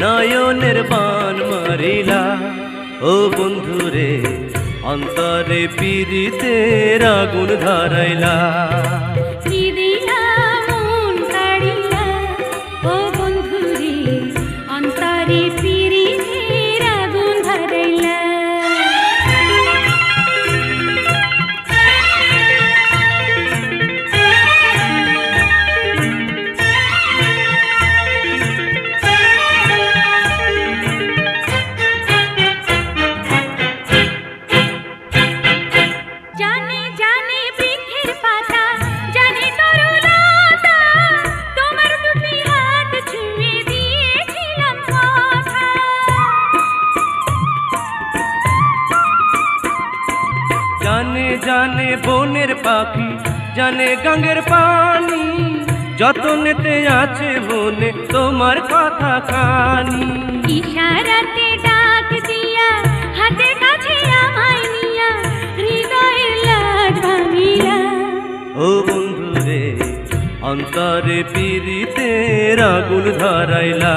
নয়নের বান মারিলা। ও বন্ধুরে অন্তরে পীড়িতের আগুন ধরাইলা। জানে জানে বনের পাখি জানে গাঙ্গের পানি। যতনেতে আছে মনে তোমার কথা কানি। ইশারাতে ডাক দিয়া হাতের কাছে আমায় নিয়া হৃদয়ের লাট ভাঙিলা। ও বন্ধুরে অন্তরে পীড়িতের আগুন ধরাইলা।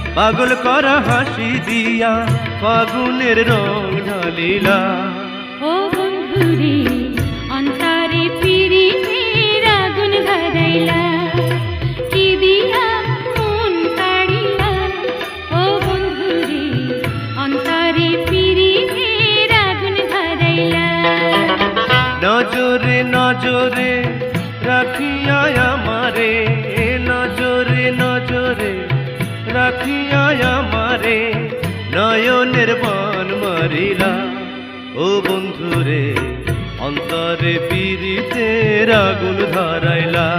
পাগল করা হাসি দিয়া ফাগুনের রং ঢালিলা। ও বন্ধুরে অন্তরে পিরিতের আগুন ধরাইলা। কি দিয়া মন কাড়িলা? ও বন্ধুরে অন্তরে পিরিতের আগুন ধরাইলা। নজরে নজরে রাখিয়া আমারে। রাখিয়া আমারে নয়নের বান মারিলা। ও বন্ধুরে অন্তরে পীড়িতের আগুন ধরাইলা।